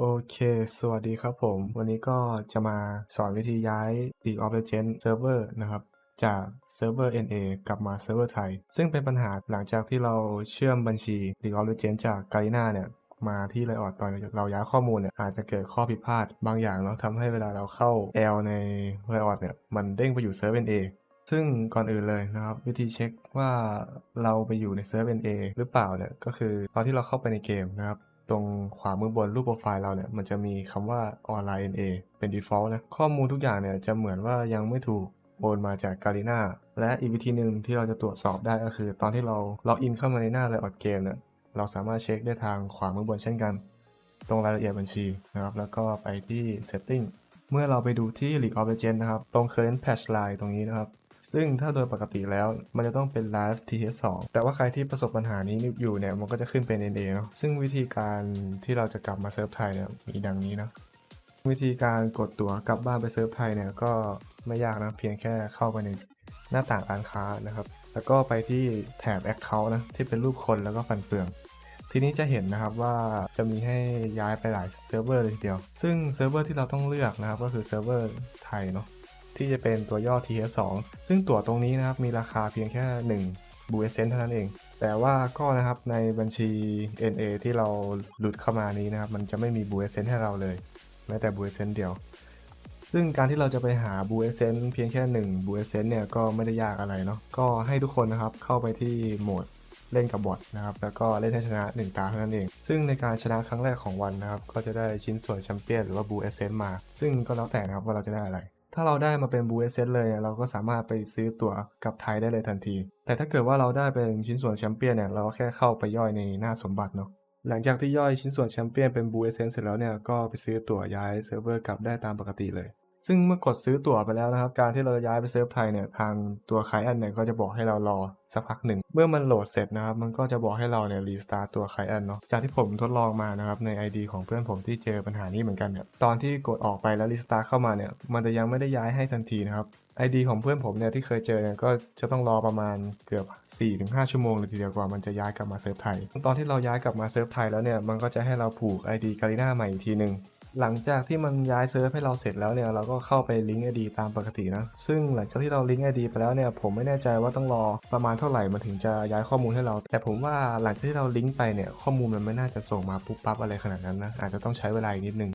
โอเค สวัสดีครับผม วันนี้ก็จะมาสอนวิธีย้าย League of Legends Server นะครับ จากเซิร์ฟเวอร์ NA กลับมาเซิร์ฟเวอร์ไทย ซึ่งเป็นปัญหาหลังจากที่เราเชื่อมบัญชี League of Legends จาก Garena เนี่ยมาที่ Riot ตอนเราย้ายข้อมูลเนี่ยอาจจะเกิดข้อผิดพลาดบางอย่างเนาะทำให้เวลาเราเข้า L ใน Riot เนี่ยมันเด้งไปอยู่เซิร์ฟ NA ซึ่งก่อนอื่นเลยนะครับ วิธีเช็คว่าเราไปอยู่ในเซิร์ฟ NA หรือเปล่าเนี่ยก็คือตอนที่เราเข้าไปในเกมนะครับ ตรงขวามือบนรูปโปรไฟล์เราเนี่ย มันจะมีคำว่า online NA เป็น default นะ ข้อมูลทุกอย่างเนี่ยจะเหมือนว่ายังไม่ถูกโอนมาจาก Garena และอีกวิธีหนึ่งที่เราจะตรวจสอบได้ก็คือ ตอนที่เราล็อกอินเข้ามาในหน้า Riot Game เนี่ยเราสามารถเช็คได้ทางขวามือบนเช่นกัน ตรงรายละเอียดบัญชีนะครับ แล้วก็ไปที่ setting เมื่อเราไปดูที่ League of Legends นะครับ ตรง current patch line ตรงนี้นะครับ ซึ่งถ้าโดยปกติแล้วมันจะต้องเป็น Live TH2 แต่ว่าใครที่ประสบปัญหานี้อยู่เนี่ยมันก็จะขึ้นเป็น NA เนาะซึ่งวิธีการที่เราจะกลับมาเซิร์ฟไทยเนี่ยมีดังนี้นะวิธีการกดตั๋วกลับบ้านไปเซิร์ฟไทยเนี่ยก็ไม่ยากนะเพียงแค่เข้าไปในหน้าต่างร้านค้านะครับ แล้วก็ไปที่แถบ Account นะที่เป็นรูปคนแล้วก็ฟันเฟือง ทีนี้จะเห็นนะครับว่าจะมีให้ย้ายไปหลายเซิร์ฟเวอร์เลยทีเดียว ซึ่งเซิร์ฟเวอร์ที่เราต้องเลือกนะครับก็คือเซิร์ฟเวอร์ไทยเนาะ ที่จะเป็นตัวย่อ TS2 ซึ่งตั๋วตรงนี้นะครับมีราคาเพียงแค่1บูเอเซนเท่านั้นเอง แต่ว่าก็นะครับในบัญชี NA ที่เราหลุดเข้ามานี้นะครับ มันจะไม่มีบูเอเซนให้เราเลย แม้แต่บูเอเซนเดียว ซึ่งการที่เราจะไปหาบูเอเซนเพียงแค่1บูเอเซนเนี่ยก็ไม่ได้ยากอะไรเนาะก็ให้ทุกคนนะครับเข้าไปที่โหมดเล่นกับบอทนะครับ แล้วก็เล่นให้ชนะ 1 ตาเท่านั้นเอง ซึ่งในการชนะครั้งแรกของวันนะครับ ก็จะได้ชิ้นส่วนแชมเปี้ยนหรือว่าบูเอเซนมา ซึ่งก็แล้วแต่นะครับว่าเราจะได้อะไร ถ้าเราได้มาเป็นบูเอเซนเลยเนี่ยเราก็สามารถไปซื้อตั๋วกับไทยได้เลยทันที แต่ถ้าเกิดว่าเราได้เป็นชิ้นส่วนแชมเปี้ยนเนี่ยเราก็แค่เข้าไปย่อยในหน้าสมบัติเนาะหลังจากที่ย่อยชิ้นส่วนแชมเปี้ยนเป็นบูเอเซนเสร็จแล้วเนี่ยก็ไปซื้อตั๋วย้ายเซิร์ฟเวอร์กลับได้ตามปกติเลย ซึ่งเมื่อกดซื้อตั๋วไปแล้วนะครับ การที่เราจะย้ายไปเซิร์ฟไทยเนี่ยทางตัวไคแอนเนี่ยก็จะบอกให้เรารอสักพักหนึ่ง เมื่อมันโหลดเสร็จนะครับ มันก็จะบอกให้เราเนี่ยรีสตาร์ตตัวไคแอนเนาะจากที่ผมทดลองมานะครับใน ID ของเพื่อนผมที่เจอปัญหานี้เหมือนกันเนี่ยตอนที่กดออกไปแล้วรีสตาร์เข้ามาเนี่ยมันจะยังไม่ได้ย้ายให้ทันทีนะครับ ID ของเพื่อนผมเนี่ยที่เคยเจอเนี่ยก็จะต้องรอประมาณเกือบ 4-5 ชั่วโมงเลยทีเดียวกว่ามันจะย้ายกลับมาเซิร์ฟไทย ตอนที่เราย้ายกลับมาเซิร์ฟไทยแล้วเนี่ยมันก็จะให้เราผูก ID การีนาใหม่อีกทีหนึ่ง หลังจากที่มันย้ายเซิร์ฟให้เราเสร็จแล้วเนี่ยเราก็เข้าไปลิงก์ ID ตามปกตินะ ซึ่งหลังจากที่เราลิงก์ ID ไปแล้วเนี่ยผมไม่แน่ใจว่าต้องรอประมาณเท่าไหร่มันถึงจะย้ายข้อมูลให้เรา แต่ผมว่าหลังจากที่เราลิงก์ไปเนี่ยข้อมูลมันไม่น่าจะส่งมาปุ๊บปั๊บอะไรขนาดนั้นนะอาจจะต้องใช้เวลาอีกนิดนึง